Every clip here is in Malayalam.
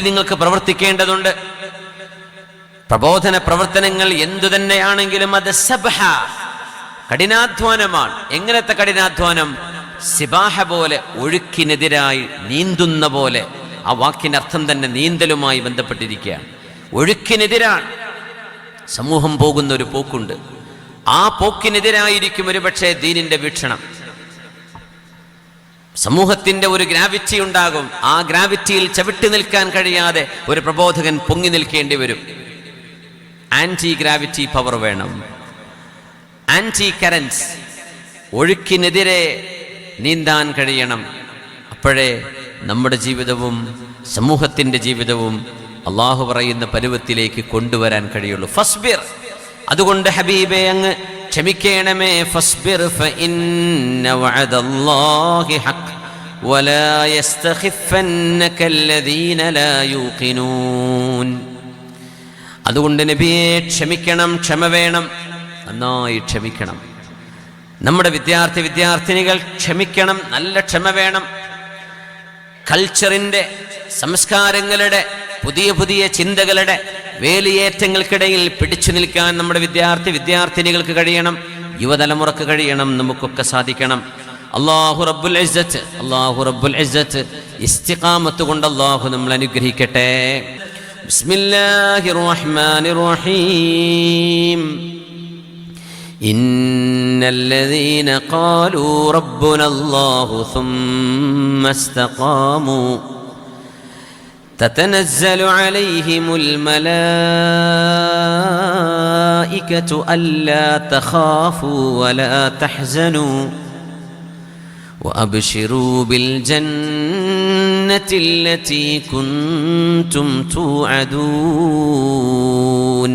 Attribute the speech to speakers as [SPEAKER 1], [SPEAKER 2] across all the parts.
[SPEAKER 1] നിങ്ങൾക്ക് പ്രവർത്തിക്കേണ്ടതുണ്ട്. പ്രബോധന പ്രവർത്തനങ്ങൾ എന്തു തന്നെയാണെങ്കിലും അത് സബഹ കഠിനാധ്വാനമാണ്. എങ്ങനത്തെ കഠിനാധ്വാനം? സിബാഹ പോലെ ഒഴുക്കിനെതിരായി നീന്തുന്ന പോലെ. ആ വാക്കിനർത്ഥം തന്നെ നീന്തലുമായി ബന്ധപ്പെട്ടിരിക്കുകയാണ്. ഒഴുക്കിനെതിരാണ്. സമൂഹം പോകുന്ന ഒരു പോക്കുണ്ട്. ആ പോക്കിനെതിരായിരിക്കും ഒരുപക്ഷെ ദീനിന്റെ വീക്ഷണം. സമൂഹത്തിന്റെ ഒരു ഗ്രാവിറ്റി ഉണ്ടാകും. ആ ഗ്രാവിറ്റിയിൽ ചവിട്ടി നിൽക്കാൻ കഴിയാതെ ഒരു പ്രബോധകൻ പൊങ്ങി നിൽക്കേണ്ടി വരും. ആന്റി ഗ്രാവിറ്റി പവർ വേണം. ആന്റി കറൻസ് ഒഴുക്കിനെതിരെ നീന്താൻ കഴിയണം. അപ്പോഴേ നമ്മുടെ ജീവിതവും സമൂഹത്തിന്റെ ജീവിതവും അള്ളാഹു പറയുന്ന പരുവത്തിലേക്ക് കൊണ്ടുവരാൻ കഴിയുള്ളൂ. ഫസ്ബിർ അതുകൊണ്ട് ഹബീബെ അങ്ങ് ക്ഷമിക്കണമേ ഫസ്ബിർ ഫഇന്ന വഅദല്ലാഹി ഹഖ് ولا يستخفنك الذين لا يوقنون അതുകൊണ്ട് നബിയെ ക്ഷമിക്കണം ക്ഷമ വേണം നന്നായി ക്ഷമിക്കണം നമ്മുടെ വിദ്യാർത്ഥി വിദ്യാർത്ഥിനികൾ ക്ഷമിക്കണം നല്ല ക്ഷമ വേണം കൾച്ചറിൻ്റെ സംസ്കാരങ്ങളുടെ പുതിയ പുതിയ ചിന്തകളുടെ വേലിയേറ്റങ്ങൾക്കിടയിൽ പിടിച്ചു നിൽക്കാൻ നമ്മുടെ വിദ്യാർത്ഥി വിദ്യാർത്ഥിനികൾക്ക് കഴിയണം യുവതലമുറക്ക് കഴിയണം നമുക്കൊക്കെ സാധിക്കണം അള്ളാഹു റബ്ബുൽ ഇസ്സത്ത് അള്ളാഹു റബ്ബുൽ ഇസ്സത്ത് ഇസ്തിഖാമത്ത് കൊണ്ട് അള്ളാഹു നമ്മൾ അനുഗ്രഹിക്കട്ടെ ബിസ്മില്ലാഹിർ റഹ്മാനിർ റഹീം إن الذين قالوا ربنا الله ثم استقاموا تتنزل عليهم الملائكة ألا تخافوا ولا تحزنوا وأبشروا بالجنة التي كنتم توعدون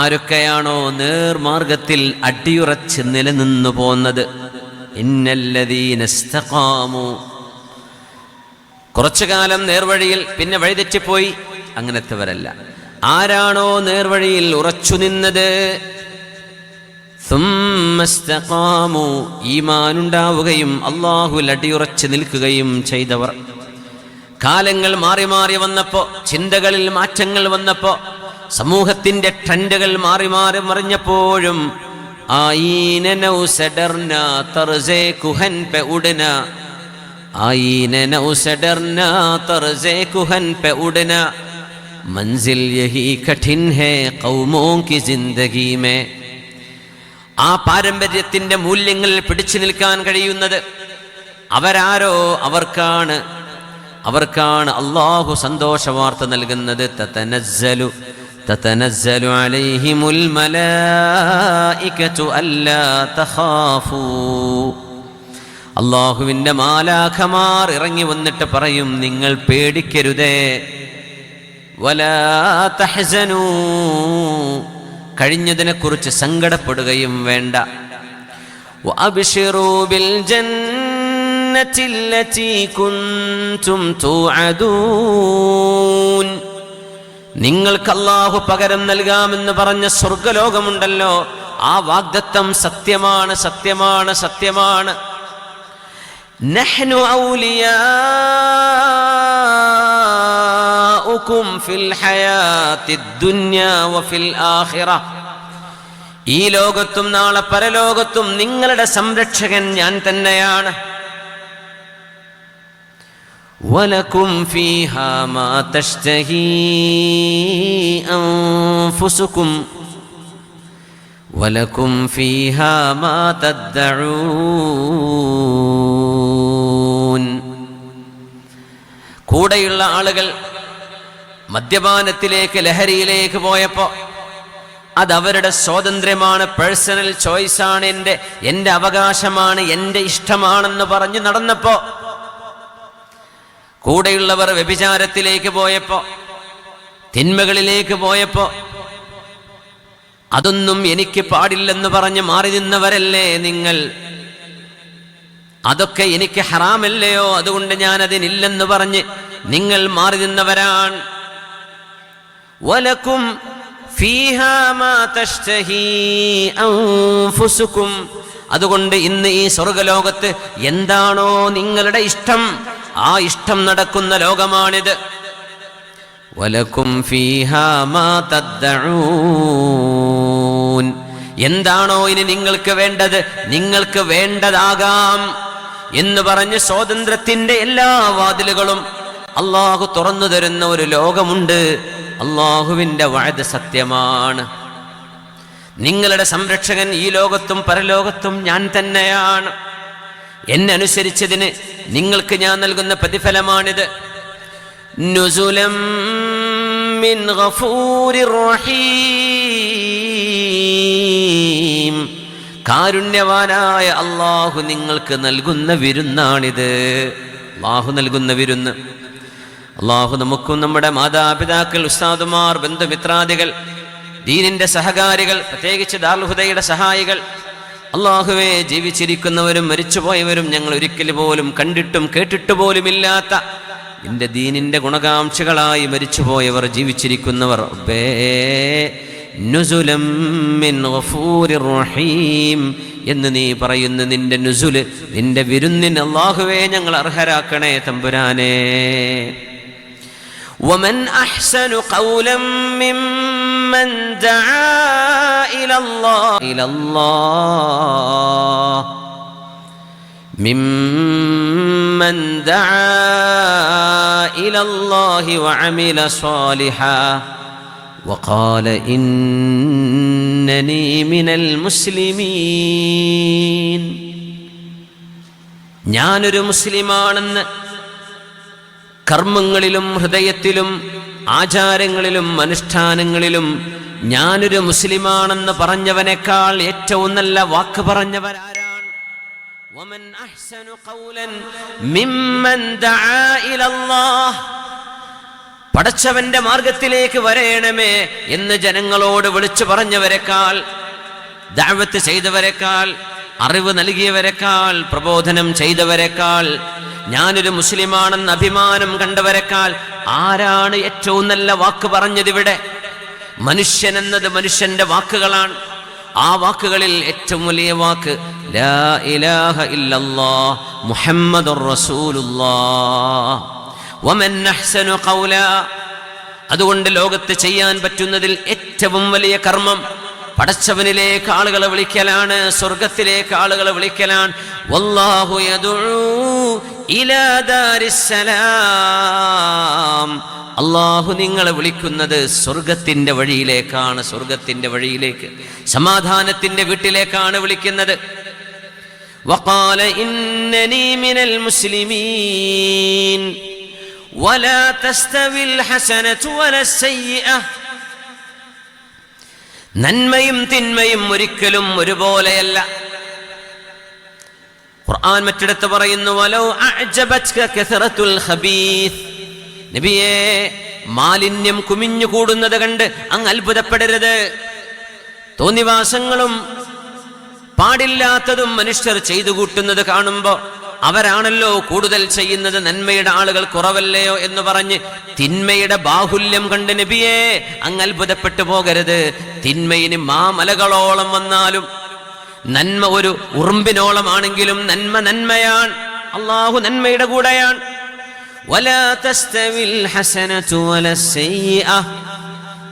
[SPEAKER 1] ആരൊക്കെയാണോ നേർമാർഗത്തിൽ അടിയുറച്ച് നിലനിന്നു പോന്നത് ഇന്നല്ലതീനസ്തഖാമു കുറച്ചു കാലം നേർവഴിയിൽ പിന്നെ വഴിതെറ്റിപ്പോയി. അങ്ങനത്തെവരല്ല. ആരാണോ നേർവഴിയിൽ ഉറച്ചു നിന്നത്? ഈമാനുണ്ടാവുകയും അള്ളാഹുൽ അടിയുറച്ച് നിൽക്കുകയും ചെയ്തവർ. കാലങ്ങൾ മാറി മാറി വന്നപ്പോ ചിന്തകളിൽ മാറ്റങ്ങൾ വന്നപ്പോ സമൂഹത്തിന്റെ ട്രെൻഡുകൾ മാറി മാറി മറിഞ്ഞപ്പോഴും آئین نو سے ڈرنا طرز کوہن پہ اڑنا منزل یہی کٹھن ہے قوموں کی زندگی میں ആ പാരമ്പര്യത്തിന്റെ മൂല്യങ്ങൾ പിടിച്ചു നിൽക്കാൻ കഴിയുന്നത് അവരാരോ അവർക്കാണ്. അവർക്കാണ് അള്ളാഹു സന്തോഷവാർത്ത നൽകുന്നത്. തതനസ്സലു തതനസ്സലു അലൈഹിമുൽ മലായികതു അല്ലാ തഖാഫൂ. അള്ളാഹുവിന്റെ മാലാഖമാർ ഇറങ്ങി വന്നിട്ട് പറയും നിങ്ങൾ പേടിക്കരുതേ. വലാതഹസനൂ കഴിഞ്ഞതിനെക്കുറിച്ച് സങ്കടപ്പെടുകയും വേണ്ട. നിങ്ങൾക്ക് അള്ളാഹു പകരം നൽകാമെന്ന് പറഞ്ഞ സ്വർഗലോകമുണ്ടല്ലോ ആ വാഗ്ദത്തം സത്യമാണ് സത്യമാണ് സത്യമാണ്. നഹ്നു ഔലിയാഉകും ഫിൽ ഹയാത്തിദ് ദുനിയാ വഫിൽ ആഖിറ ഈ ലോകത്തും നാളെ പരലോകത്തും നിങ്ങളുടെ സംരക്ഷകൻ ഞാൻ തന്നെയാണ് ولكم فيها ما تشتهي أنفسكم ولكم فيها ما تدعون കൂടെയുള്ള ആളുകൾ മദ്യപാനത്തിലേക്ക് ലഹരിയിലേക്ക് പോയപ്പോ അത് അവരുടെ സ്വാതന്ത്ര്യമാണ് പേഴ്സണൽ ചോയ്സാണ് എൻ്റെ എൻ്റെ അവകാശമാണ് എൻ്റെ ഇഷ്ടമാണെന്ന് പറഞ്ഞു നടന്നപ്പോ കൂടെയുള്ളവർ വ്യഭിചാരത്തിലേക്ക് പോയപ്പോ തിന്മകളിലേക്ക് പോയപ്പോ അതൊന്നും എനിക്ക് പാടില്ലെന്ന് പറഞ്ഞ് മാറി നിന്നവരല്ലേ നിങ്ങൾ? അതൊക്കെ എനിക്ക് ഹറാമല്ലയോ? അതുകൊണ്ട് ഞാൻ അതിനില്ലെന്ന് പറഞ്ഞ് നിങ്ങൾ മാറി നിന്നവരാണ്. വലക്കും അതുകൊണ്ട് ഇന്ന് ഈ സ്വർഗലോകത്ത് എന്താണോ നിങ്ങളുടെ ഇഷ്ടം? ആ ഇഷ്ടം നടക്കുന്ന ലോകമാണിത്. വലക്കും ഫീഹാ മാ എന്താണോ ഇനി നിങ്ങൾക്ക് വേണ്ടത്? നിങ്ങൾക്ക് വേണ്ടതാകാം എന്ന് പറഞ്ഞ് സ്വാതന്ത്ര്യത്തിന്റെ എല്ലാ വാതിലുകളും അള്ളാഹു തുറന്നു തരുന്ന ഒരു ലോകമുണ്ട്. അള്ളാഹുവിന്റെ വഴത് സത്യമാണ്. നിങ്ങളുടെ സംരക്ഷകൻ ഈ ലോകത്തും പരലോകത്തും ഞാൻ തന്നെയാണ്. എന്നെ അനുസരിച്ചതിന് നിങ്ങൾക്ക് ഞാൻ നൽകുന്ന പ്രതിഫലമാണിത്. നുസുലം മിൻ غفور رحيم കാരുണ്യവാനായ അള്ളാഹു നിങ്ങൾക്ക് നൽകുന്ന വിരുന്നാണിത്. അള്ളാഹു നൽകുന്ന വിരുന്ന്. അള്ളാഹു നമുക്കും നമ്മുടെ മാതാപിതാക്കൾ ഉസ്താദുമാർ ബന്ധുമിത്രാദികൾ ദീനിന്റെ സഹകാരികൾ പ്രത്യേകിച്ച് ദാർഹുദയുടെ സഹായികൾ അള്ളാഹുവെ ജീവിച്ചിരിക്കുന്നവരും മരിച്ചുപോയവരും ഞങ്ങൾ ഒരിക്കലും പോലും കണ്ടിട്ടും കേട്ടിട്ട് പോലുമില്ലാത്ത നിന്റെ ദീനിന്റെ ഗുണകാംക്ഷകളായി മരിച്ചുപോയവർ ജീവിച്ചിരിക്കുന്നവർ റബ്ബേ, നുസുലം മിൻ ഗഫൂരിർ റഹീം എന്ന് നീ പറയുന്ന നിന്റെ നുസുല് നിന്റെ വിരുന്നിന് അള്ളാഹുവേ ഞങ്ങൾ അർഹരാക്കണേ തമ്പുരാനേ ومن احسن قولا ممن دعا الى الله الى الله ممن دعا الى الله وعمل صالحا وقال انني من المسلمين ഞാനൊരു മുസ്ലിമാണെന്ന് കർമ്മങ്ങളിലും ഹൃദയത്തിലും ആചാരങ്ങളിലും അനുഷ്ഠാനങ്ങളിലും ഞാനൊരു മുസ്ലിമാണെന്ന് പറഞ്ഞവനേക്കാൾ ഏറ്റവും നല്ല വാക്ക് പറഞ്ഞവരാരാണ് ومن أحسن قولا ممن دعا إلى الله പടച്ചവന്റെ മാർഗത്തിലേക്ക് വരേണമേ എന്ന് ജനങ്ങളോട് വിളിച്ചു പറഞ്ഞവരെക്കാൾ ദാവത്ത് ചെയ്തവരെക്കാൾ അറിവ് നൽകിയവരെക്കാൾ പ്രബോധനം ചെയ്തവരെക്കാൾ ഞാനൊരു മുസ്ലിമാണെന്ന് അഭിമാനം കണ്ടവരെക്കാൾ ആരാണ് ഏറ്റവും നല്ല വാക്ക് പറഞ്ഞതിവിടെ മനുഷ്യൻ എന്നത് മനുഷ്യന്റെ വാക്കുകളാണ് ആ വാക്കുകളിൽ ഏറ്റവും വലിയ വാക്ക് ലാ ഇലാഹ ഖൗലാ. അതുകൊണ്ട് ലോകത്ത് ചെയ്യാൻ പറ്റുന്നതിൽ ഏറ്റവും വലിയ കർമ്മം പടച്ചവനിലേക്ക് ആളുകളെ വിളിക്കലാണ് സ്വർഗത്തിലേക്ക് ആളുകളെ വിളിക്കലാണ്. വല്ലാഹു ഇലാ ദാരിസ്സലാം അള്ളാഹു നിങ്ങളെ വിളിക്കുന്നത് സ്വർഗത്തിന്റെ വഴിയിലേക്കാണ് സ്വർഗത്തിന്റെ വഴിയിലേക്ക് സമാധാനത്തിന്റെ വീട്ടിലേക്കാണ് വിളിക്കുന്നത് وقال إنني من المسلمين ولا تستوي الحسنة ولا السيئة നന്മയും തിന്മയും ഒരിക്കലും ഒരുപോലെയല്ല ഖുർആൻ മറ്റിടത്ത് പറയുന്നു വലോ അഅജബത്ക കസറത്തുൽ ഖബീസ് നബിയേ മാലിന്യം കുമിഞ്ഞു കൂടുന്നത് കണ്ട് അങ്ങ് അത്ഭുതപ്പെടരുത്. തോന്നിവാസങ്ങളും പാടില്ലാത്തതും മനുഷ്യർ ചെയ്തു കൂട്ടുന്നത് കാണുമ്പോ അവരാണല്ലോ കൂടുതൽ ചെയ്യുന്നത് നന്മയുടെ ആളുകൾ കുറവല്ലയോ എന്ന് പറഞ്ഞ് തിന്മയുടെ ബാഹുല്യം കണ്ട് നബിയേ അങ്ങ് അത്ഭുതപ്പെട്ടു പോകരുത്. തിന്മയിന് മാമലകളോളം വന്നാലും നന്മ ഒരു ഉറുമ്പിനോളമാണെങ്കിലും നന്മ നന്മയാണ്. അള്ളാഹു നന്മയുടെ കൂടെയാണ്. ولا تستوي الحسنة ولا السيئة.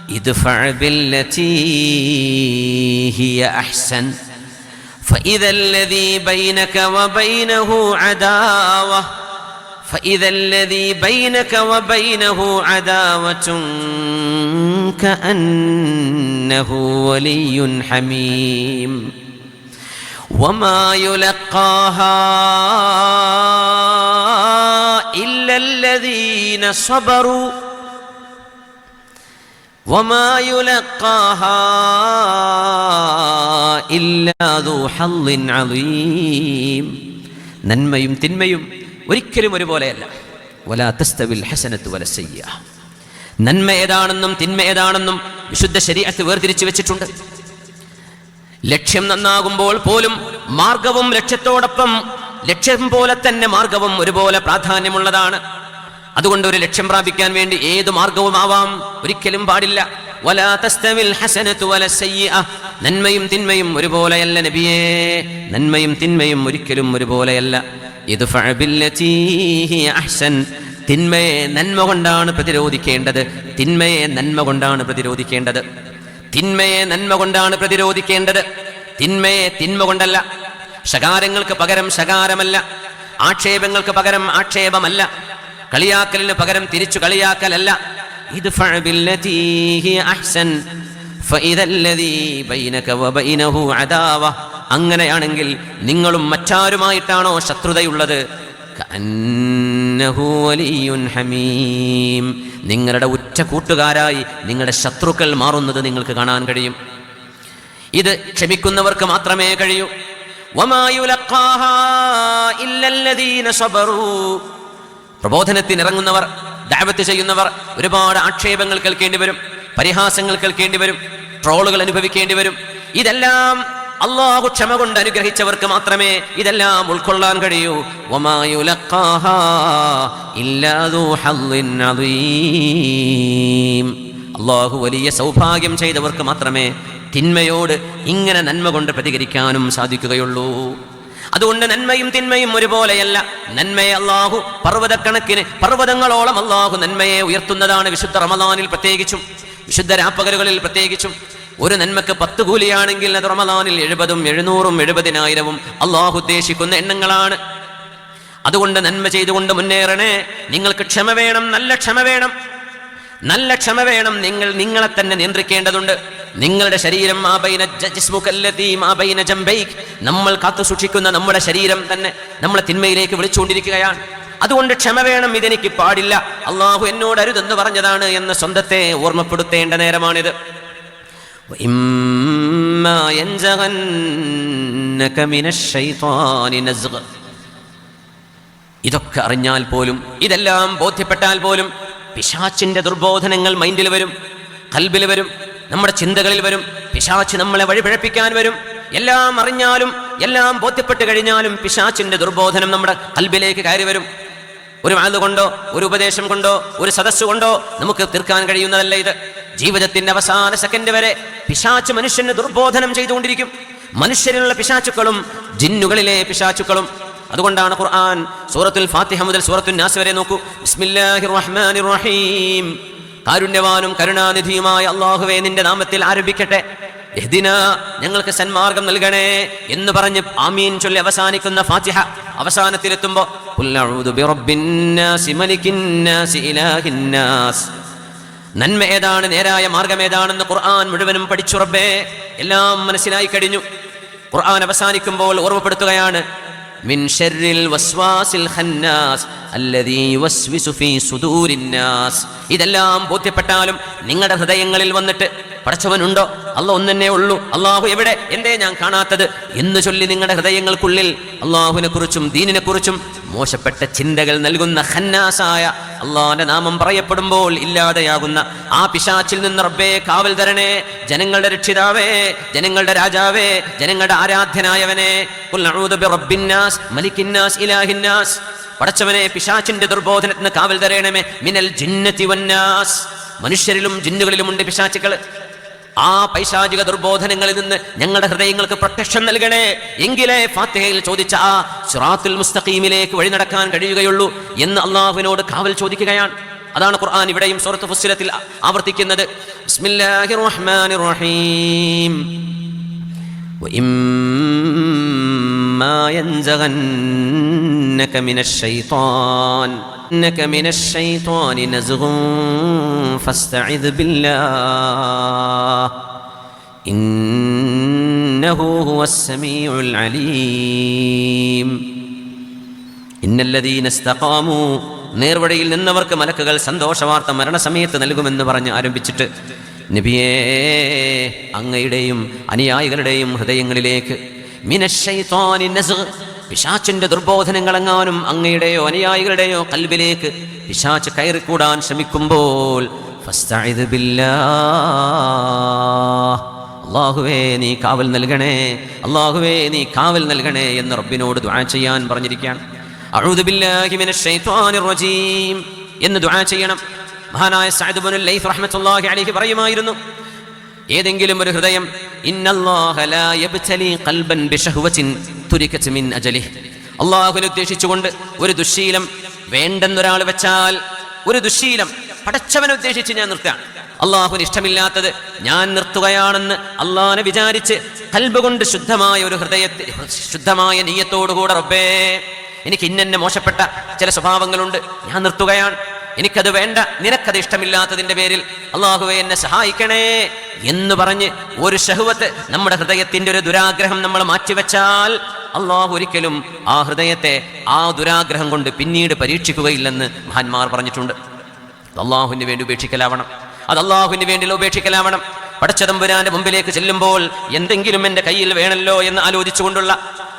[SPEAKER 1] ادفع بالتي هي أحسن. فإذا الذي بينك وبينه عداوة. فإذا الذي بينك وبينه عداوة كأنه ولي حميم. നന്മയും തിന്മയും ഒരിക്കലും ഒരുപോലെയല്ല. വലാ തസ്തവിൽ ഹസനത്ത് വല സയ്യ നന്മ ഏതാണെന്നും തിന്മ ഏതാണെന്നും വിശുദ്ധ ശരീരത്ത് വേർതിരിച്ചു വെച്ചിട്ടുണ്ട്. ലക്ഷ്യം നന്നാകുമ്പോൾ പോലും മാർഗവും ലക്ഷ്യത്തോടൊപ്പം ലക്ഷ്യം പോലെ തന്നെ മാർഗവും ഒരുപോലെ പ്രാധാന്യമുള്ളതാണ്. അതുകൊണ്ട് ഒരു ലക്ഷ്യം പ്രാപിക്കാൻ വേണ്ടി ഏത് മാർഗവും ആവാം ഒരിക്കലും പാടില്ല. നന്മയും തിന്മയും ഒരുപോലെയല്ല നബിയേ. നന്മയും തിന്മയും ഒരിക്കലും ഒരുപോലെയല്ല. ഇത് തിന്മയെ നന്മ കൊണ്ടാണ് പ്രതിരോധിക്കേണ്ടത്. തിന്മയെ നന്മ കൊണ്ടാണ് പ്രതിരോധിക്കേണ്ടത്. തിന്മയെ നന്മ കൊണ്ടാണ് പ്രതിരോധിക്കേണ്ടത്. തിന്മയെ തിന്മ കൊണ്ടല്ല. ശകാരങ്ങൾക്ക് പകരം ശകാരമല്ല. ആക്ഷേപങ്ങൾക്ക് പകരം ആക്ഷേപമല്ല. കളിയാക്കലിന് പകരം തിരിച്ചു കളിയാക്കലല്ല. ഇത് അങ്ങനെയാണെങ്കിൽ നിങ്ങളും മറ്റാരുമായിട്ടാണോ ശത്രുതയുള്ളത്? ഹമീം. നിങ്ങളുടെ ഉറ്റ കൂട്ടുകാരായി നിങ്ങളുടെ ശത്രുക്കൾ മാറുന്നത് നിങ്ങൾക്ക് കാണാൻ കഴിയും. ഇത് ക്ഷമിക്കുന്നവർക്ക് മാത്രമേ കഴിയൂ. പ്രബോധനത്തിന് ഇറങ്ങുന്നവർ ദാവത്ത് ചെയ്യുന്നവർ ഒരുപാട് ആക്ഷേപങ്ങൾ കേൾക്കേണ്ടി വരും പരിഹാസങ്ങൾ കേൾക്കേണ്ടി വരും ട്രോളുകൾ അനുഭവിക്കേണ്ടി വരും. ഇതെല്ലാം അള്ളാഹു ക്ഷമ കൊണ്ട് അനുഗ്രഹിച്ചവർക്ക് മാത്രമേ ഇതെല്ലാം ഉൾക്കൊള്ളാൻ കഴിയൂ. അള്ളാഹു വലിയ സൗഭാഗ്യം ചെയ്തവർക്ക് മാത്രമേ തിന്മയോട് ഇങ്ങനെ നന്മ കൊണ്ട് പ്രതികരിക്കാനും സാധിക്കുകയുള്ളൂ. അതുകൊണ്ട് നന്മയും തിന്മയും ഒരുപോലെയല്ല. നന്മയെ അള്ളാഹു പർവതക്കണക്കിന് പർവതങ്ങളോളം അള്ളാഹു നന്മയെ ഉയർത്തുന്നതാണ് വിശുദ്ധ റമദാനിൽ പ്രത്യേകിച്ചും വിശുദ്ധ രാപ്പകലുകളിൽ പ്രത്യേകിച്ചും. ഒരു നന്മക്ക് പത്ത് കൂലിയാണെങ്കിൽ അത് റമദാനിൽ എഴുപതും എഴുന്നൂറും എഴുപതിനായിരവും അള്ളാഹു ഉദ്ദേശിക്കുന്ന എണ്ണങ്ങളാണ്. അതുകൊണ്ട് നന്മ ചെയ്തുകൊണ്ട് മുന്നേറണേ. നിങ്ങൾക്ക് ക്ഷമ വേണം നല്ല ക്ഷമ വേണം. നല്ല ക്ഷമ വേണം നിങ്ങൾ നിങ്ങളെ തന്നെ നിയന്ത്രിക്കേണ്ടതുണ്ട്. നിങ്ങളുടെ ശരീരം. നമ്മൾ കാത്തു സൂക്ഷിക്കുന്ന നമ്മുടെ ശരീരം തന്നെ നമ്മളെ തിന്മയിലേക്ക് വിളിച്ചുകൊണ്ടിരിക്കുകയാണ്. അതുകൊണ്ട് ക്ഷമ വേണം ഇതെനിക്ക് പാടില്ല. അള്ളാഹു എന്നോട് അരുതെന്ന് പറഞ്ഞതാണ് എന്ന് സ്വന്തത്തെ ഓർമ്മപ്പെടുത്തേണ്ട നേരമാണിത്. ഇതൊക്കെ അറിഞ്ഞാൽ പോലും ഇതെല്ലാം ബോധ്യപ്പെട്ടാൽ പോലും പിശാച്ചിന്റെ ദുർബോധനങ്ങൾ മൈൻഡിൽ വരും കൽബിൽ വരും നമ്മുടെ ചിന്തകളിൽ വരും പിശാച്ച് നമ്മളെ വഴിപിഴപ്പിക്കാൻ വരും. എല്ലാം അറിഞ്ഞാലും എല്ലാം ബോധ്യപ്പെട്ട് കഴിഞ്ഞാലും പിശാച്ചിന്റെ ദുർബോധനം നമ്മുടെ കൽബിലേക്ക് കയറി വരും. ഒരു വാത് കൊണ്ടോ ഒരു ഉപദേശം കൊണ്ടോ ഒരു സദസ്സുകൊണ്ടോ നമുക്ക് തീർക്കാൻ കഴിയുന്നതല്ല ഇത്. ജീവിതത്തിന്റെ അവസാന സെക്കൻഡ് വരെ പിശാച്ച് മനുഷ്യന് ദുർബോധനം ചെയ്തുകൊണ്ടിരിക്കും. മനുഷ്യരിലുള്ള പിശാച്ചുക്കളും ജിന്നുകളിലെ പിശാച്ചുക്കളും. അതുകൊണ്ടാണ് ഖുർആൻ സൂറത്തുൽ ഫാത്തിഹ മുതൽ സൂറത്തുൽ നാസ് വരെ നോക്കൂ. ബിസ്മില്ലാഹിർ റഹ്മാനിർ റഹീം കാരുണ്യവാനും കരുണാനിധിയുമായ അള്ളാഹുവേ നിന്റെ നാമത്തിൽ ആരംഭിക്കട്ടെ. ഇഹ്ദിന ഞങ്ങൾക്ക് സന്മാർഗം നൽകണേ എന്ന് പറഞ്ഞ് ആമീൻ ചൊല്ലി അവസാനിക്കുന്ന ഫാത്തിഹ അവസാനത്തിലെത്തുമ്പോ നന്മ ഏതാണ്? നേരായ മാർഗം ഏതാണെന്ന് ഖുർആൻ മുഴുവനും പഠിച്ചു റബ്ബേ. എല്ലാം മനസ്സിലായി കഴിഞ്ഞു. ഖുർആൻ അവസാനിക്കുമ്പോൾ ഓർമ്മപ്പെടുത്തുകയാണ്. മിൻ ഷർറിൽ വസ്വാസിൽ ഫീ സുദൂരിന്നാസ് ഇതെല്ലാം ബോധ്യപ്പെട്ടാലും നിങ്ങളുടെ ഹൃദയങ്ങളിൽ വന്നിട്ട് പടച്ചവനുണ്ടോ അല്ല ഒന്നെന്നെ ഉള്ളൂ. അള്ളാഹു എവിടെ? എന്തേ ഞാൻ കാണാത്തത്? എന്ന് ചൊല്ലി നിങ്ങളുടെ ഹൃദയങ്ങൾക്കുള്ളിൽ അള്ളാഹുവിനെ കുറിച്ചും ദീനിനെ കുറിച്ചും മോശപ്പെട്ട ചിന്തകൾ നൽകുന്ന ഹന്നാസായ അള്ളാഹിന്റെ നാമം പറയപ്പെടുമ്പോൾ ഇല്ലാതെയാകുന്ന ആ പിശാച്ചിൽ നിന്ന് റബ്ബേ കാവൽ തരണേ ജനങ്ങളുടെ രക്ഷിതാവേ ജനങ്ങളുടെ രാജാവേ ജനങ്ങളുടെ ആരാധ്യനായവനെ. ഇലാഹിന്നാസ്. പടച്ചവനെ പിശാച്ചിന്റെ ദുർബോധനത്തിന് കാവൽ തരണമേ. മിനൽ ജിന്നത്തി വന്നാസ്. മനുഷ്യരിലും ജിന്നുകളിലും ജിന്നുകളിലുമുണ്ട് പിശാച്ചുക്കൾ ആ പൈശാചിക ദുർബോധനങ്ങളിൽ നിന്ന് ഞങ്ങളുടെ ഹൃദയങ്ങൾക്ക് പ്രത്യക്ഷം നൽകണേ. എങ്കിലേ ഫാത്തിഹയിൽ ചോദിച്ച ആ സുറാത്തുൽ മുസ്തഖീമിലേക്ക് വഴി നടക്കാൻ കഴിയുകയുള്ളൂ എന്ന് അള്ളാഹുവിനോട് കാവൽ ചോദിക്കുകയാണ്. അതാണ് ഖുർആൻ ഇവിടെയും സൂറത്ത് ഫുസ്സിലത്തിൽ ആവർത്തിക്കുന്നത്. ബിസ്മില്ലാഹിർ റഹ്മാനിർ റഹീം. وإما ينزغنك من الشيطان إنك من الشيطان نزغ فاستعذ بالله إنه هو السميع العليم ഇന്നല്ലദീന ഇസ്തഖാമു നേർവഴിയിൽ നിന്നവർക്ക് മലക്കുകൾ സന്തോഷവാർത്ത മരണസമയത്ത് നൽകുമെന്ന് പറഞ്ഞ് ആരംഭിച്ചിട്ട് നബിയേ അങ്ങയുടെയും അനുയായികളുടെയും ഹൃദയങ്ങളിലേക്ക് മിനശ്ശൈത്വാനി നസ്ഗ് പിശാച്ചിന്റെ ദുർബോധനങ്ങളെങ്ങാനും അങ്ങയുടെയോ അനുയായികളുടെയോ കൽവിലേക്ക് പിശാച്ച് കയറിക്കൂടാൻ ശ്രമിക്കുമ്പോൾ അള്ളാഹുവേ നീ കാവൽ നൽകണേ അള്ളാഹുവേ നീ കാവൽ നൽകണേ എന്ന് റബ്ബിനോട് ദുആ ചെയ്യാൻ പറഞ്ഞിരിക്കുകയാണ്. എന്ന് ദുആ ചെയ്യണം. മഹാനായ സഅദ് ലൈഫ് റഹ്മത്തുള്ളാഹി അലൈഹി പറയുമായിരുന്നു ഏതെങ്കിലും ഒരു ഹൃദയം അള്ളാഹുവിനെ ഉദ്ദേശിച്ചുകൊണ്ട് ഒരു ദുശ്ശീലം വേണ്ടെന്നൊരാൾ വെച്ചാൽ ഒരു ദുശ്ശീലം പടച്ചവനെ ഉദ്ദേശിച്ച് ഞാൻ നിർത്തുകയാണ്. അള്ളാഹുന് ഇഷ്ടമില്ലാത്തത് ഞാൻ നിർത്തുകയാണെന്ന് അള്ളാഹനെ വിചാരിച്ച് കൽബ് കൊണ്ട് ശുദ്ധമായ ഒരു ഹൃദയത്തിൽ ശുദ്ധമായ നീയത്തോടുകൂടെ റബ്ബേ എനിക്ക് ഇന്നെന്നെ മോശപ്പെട്ട ചില സ്വഭാവങ്ങളുണ്ട് ഞാൻ നിർത്തുകയാണ്. എനിക്കത് വേണ്ട നിനക്കത് ഇഷ്ടമില്ലാത്തതിന്റെ പേരിൽ അള്ളാഹുവെ എന്നെ സഹായിക്കണേ എന്ന് പറഞ്ഞ് ഒരു ഷഹുവത്ത് നമ്മുടെ ഹൃദയത്തിന്റെ ഒരു ദുരാഗ്രഹം നമ്മൾ മാറ്റിവെച്ചാൽ അള്ളാഹു ഒരിക്കലും ആ ഹൃദയത്തെ ആ ദുരാഗ്രഹം കൊണ്ട് പിന്നീട് പരീക്ഷിക്കുകയില്ലെന്ന് മഹാന്മാർ പറഞ്ഞിട്ടുണ്ട്. അള്ളാഹുവിന് വേണ്ടി ഉപേക്ഷിക്കലാവണം. അത് അള്ളാഹുവിന് വേണ്ടി ഉപേക്ഷിക്കലാവണം. പടച്ചതമ്പുരാന്റെ മുമ്പിലേക്ക് ചെല്ലുമ്പോൾ എന്തെങ്കിലും എന്റെ കയ്യിൽ വേണല്ലോ എന്ന് ആലോചിച്ചുകൊണ്ടുള്ള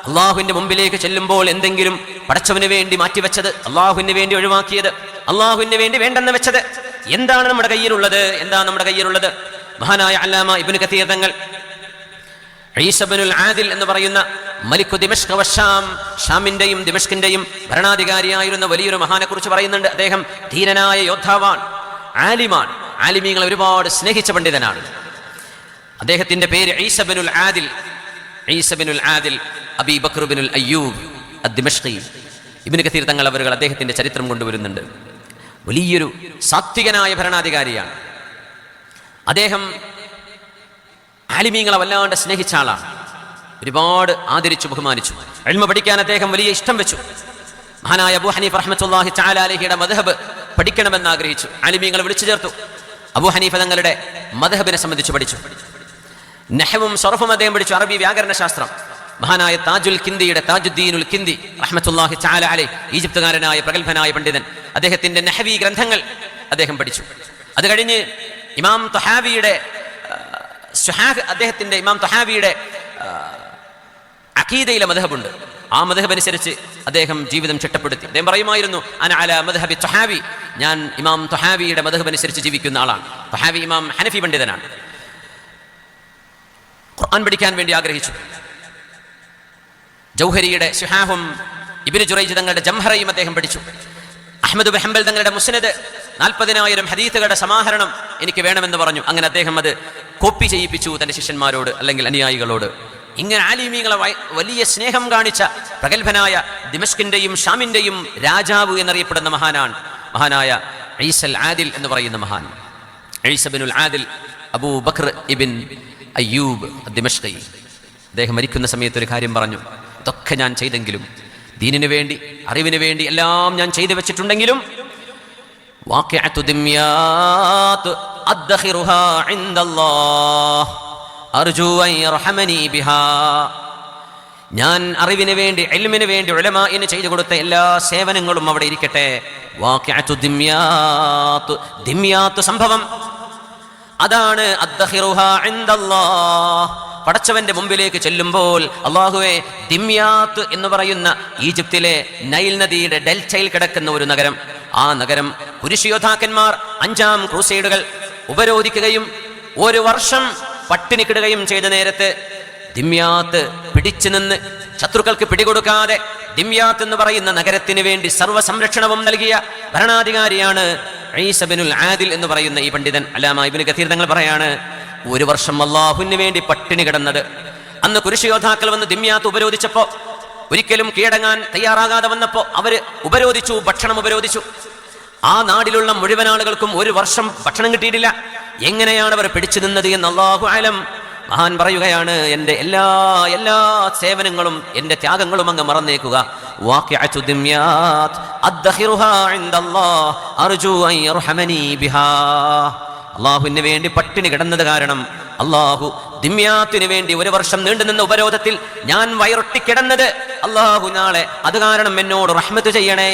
[SPEAKER 1] അള്ളാഹുവിന്റെ മുമ്പിലേക്ക് ചെല്ലുമ്പോൾ എന്തെങ്കിലും പടച്ചവന് വേണ്ടി മാറ്റിവെച്ചത് അള്ളാഹുവിന് വേണ്ടി ഒഴിവാക്കിയത് അള്ളാഹുവിന് വേണ്ടി വേണ്ടെന്ന് വെച്ചത്. എന്താണ് നമ്മുടെ കയ്യിലുള്ളത്? എന്താണ് നമ്മുടെ കയ്യിലുള്ളത്? മഹാനായ അല്ലാമ ഇബിന് കത്തീർ തങ്ങൾ ആദിൽ എന്ന് പറയുന്ന മലിക്കു ദിമഷ്ക വഷാം ഷാമിന്റെയും ദിമഷ്കിന്റെയും ഭരണാധികാരിയായിരുന്ന വലിയൊരു മഹാനെ കുറിച്ച് പറയുന്നുണ്ട്. അദ്ദേഹം ധീരനായ യോദ്ധാവാൻ ആലിമാൻ ആലിമീങ്ങളെ ഒരുപാട് സ്നേഹിച്ച പണ്ഡിതനാണ്. അദ്ദേഹത്തിന്റെ പേര് ഈസബിനുൽ ആദിൽ. ഈസബിനുൽ ആദിൽ അബി ബക്രുബിനുൽ അയ്യൂബ് ഇബിന് കത്തീർ തങ്ങൾ അവരുകൾ അദ്ദേഹത്തിന്റെ ചരിത്രം കൊണ്ടുവരുന്നുണ്ട്. വലിയൊരു സാത്വികനായ ഭരണാധികാരിയാണ്. അദ്ദേഹം ആലിമീങ്ങളെ വല്ലാണ്ട് സ്നേഹിച്ച ആളാണ്. ഒരുപാട് ആദരിച്ചു ബഹുമാനിച്ചു. എൽമ പഠിക്കാൻ അദ്ദേഹം വലിയ ഇഷ്ടം വെച്ചു. മഹാനായ അബു ഹനീഫ് റഹ്മത്തുല്ലാഹി ചാലാലിഹിയുടെ മധഹബ് പഠിക്കണമെന്ന് ആഗ്രഹിച്ചു. ആലിമീങ്ങളെ വിളിച്ചു ചേർത്തു. അബു ഹനീഫ തങ്ങളുടെ മധഹബിനെ സംബന്ധിച്ച് പഠിച്ചു. നെഹവും സൊറഫും അദ്ദേഹം പഠിച്ചു. അറബി വ്യാകരണ ശാസ്ത്രം മഹാനായ താജുൽ കിന്ദിയുടെ താജുദ്ദീനുൽ കിന്ദി റഹ്മത്തുല്ലാഹി ചാല അലൈ ഈജിപ്തുകാരനായ പ്രഗത്ഭനായ പണ്ഡിതൻ അദ്ദേഹത്തിന്റെ നെഹവി ഗ്രന്ഥങ്ങൾ അദ്ദേഹം പഠിച്ചു. അത് കഴിഞ്ഞ് ഇമാം തൊഹാവിയുടെ അദ്ദേഹത്തിന്റെ ഇമാം തൊഹാവിയുടെ അഖീദയിലെ മധഹബുണ്ട്. ആ മധഹബ് അനുസരിച്ച് അദ്ദേഹം ജീവിതം ചിട്ടപ്പെടുത്തി. അദ്ദേഹം പറയുമായിരുന്നു അന മധഹബി തൊഹാവി. ഞാൻ ഇമാം തൊഹാവിയുടെ മധഹബ് അനുസരിച്ച് ജീവിക്കുന്ന ആളാണ്. തൊഹാവി ഇമാം ഹനഫി പണ്ഡിതനാണ്. ഖുർആൻ പഠിക്കാൻ വേണ്ടി ആഗ്രഹിച്ചു. ജൗഹരിയുടെ ഷുഹാഹും ഇബിന് ജുറൈജ് തങ്ങളുടെ ജംഹറയും അദ്ദേഹം പഠിച്ചു. അഹമ്മദ് ബഹംബൽ തങ്ങളുടെ മുസ്നദ്. നാൽപ്പതിനായിരം ഹദീത്തുകളുടെ സമാഹരണം എനിക്ക് വേണമെന്ന് പറഞ്ഞു. അങ്ങനെ അദ്ദേഹം അത് കോപ്പി ചെയ്യിപ്പിച്ചു തന്റെ ശിഷ്യന്മാരോട് അല്ലെങ്കിൽ അനുയായികളോട്. ഇങ്ങനെ ആലിമീങ്ങളെ വലിയ സ്നേഹം കാണിച്ച പ്രഗത്ഭനായ ദിമഷ്കിന്റെയും ഷാമിന്റെയും രാജാവ് എന്നറിയപ്പെടുന്ന മഹാനാണ്. മഹാനായ ഐസൽ ആദിൽ എന്ന് പറയുന്ന മഹാൻ. ഐസബിനുൽ ആദിൽ അബൂ ബക്ർ ഇബിൻ അയ്യൂബ് ദിമഷ്കൈ അദ്ദേഹം മരിക്കുന്ന സമയത്ത് ഒരു കാര്യം പറഞ്ഞു. അതൊക്കെ ഞാൻ ചെയ്തെങ്കിലും ദീനിനു വേണ്ടി അറിവിനു വേണ്ടി എല്ലാം ഞാൻ ചെയ്തു വെച്ചിട്ടുണ്ടെങ്കിലും ഞാൻ അറിവിന് വേണ്ടി എൽമിന് വേണ്ടി ഉലമാന് ചെയ്തു കൊടുത്ത എല്ലാ സേവനങ്ങളും അവിടെ ഇരിക്കട്ടെ. സംഭവം. അതാണ് അദ്ദഹിറുഹ പടച്ചവന്റെ മുമ്പിലേക്ക് ചെല്ലുമ്പോൾ അള്ളാഹുവെ ദിമ്യാത്ത് എന്ന് പറയുന്ന ഈജിപ്തിലെ നൈൽ നദിയുടെ ഡെൽറ്റയിൽ കിടക്കുന്ന ഒരു നഗരം. ആ നഗരം പുരുഷയോദ്ധാക്കന്മാർ അഞ്ചാം ക്രൂസൈഡുകൾ ഉപരോധിക്കുകയും ഒരു വർഷം പട്ടിണിക്കിടുകയും ചെയ്ത നേരത്ത് ദിമ്യാത്ത് പിടിച്ചു നിന്ന് ശത്രുക്കൾക്ക് പിടികൊടുക്കാതെ ദിമ്യാത്ത് എന്ന് പറയുന്ന നഗരത്തിന് വേണ്ടി സർവ സംരക്ഷണവും നൽകിയ ഭരണാധികാരിയാണ് ഈസബിനുൽ ആദിൽ എന്ന് പറയുന്ന ഈ പണ്ഡിതൻ. അലാമ ഇബിന് ഗതീർ തങ്ങൾ പറയാണ് ഒരു വർഷം അള്ളാഹുവിന് വേണ്ടി പട്ടിണി കിടന്നത്. അന്ന് കുരിശ് യോദ്ധാക്കൾ വന്ന് ദിമ്യാത്ത് ഉപരോധിച്ചപ്പോ ഒരിക്കലും കീഴടങ്ങാൻ തയ്യാറാകാതെ വന്നപ്പോ അവർ ഉപരോധിച്ചു ഭക്ഷണം ഉപരോധിച്ചു. ആ നാടിലുള്ള മുഴുവൻ ആളുകൾക്കും ഒരു വർഷം ഭക്ഷണം കിട്ടിയിട്ടില്ല. എങ്ങനെയാണ് അവർ പിടിച്ചു നിന്നത് എന്ന് അള്ളാഹു ആലം മഹാൻ പറയുകയാണ് എന്റെ എല്ലാ എല്ലാ സേവനങ്ങളും എന്റെ ത്യാഗങ്ങളും അങ്ങ് മറന്നേക്കുക. അള്ളാഹുവിന് വേണ്ടി പട്ടിണി കിടന്നത് കാരണം അള്ളാഹു ദിമ്യാത്തിന് വേണ്ടി ഒരു വർഷം നീണ്ടുനിന്ന ഉപരോധത്തിൽ ഞാൻ വയറൊട്ടി കിടന്നത് അള്ളാഹു നാളെ അത് കാരണം എന്നോട് റഹ്മത്ത് ചെയ്യണേ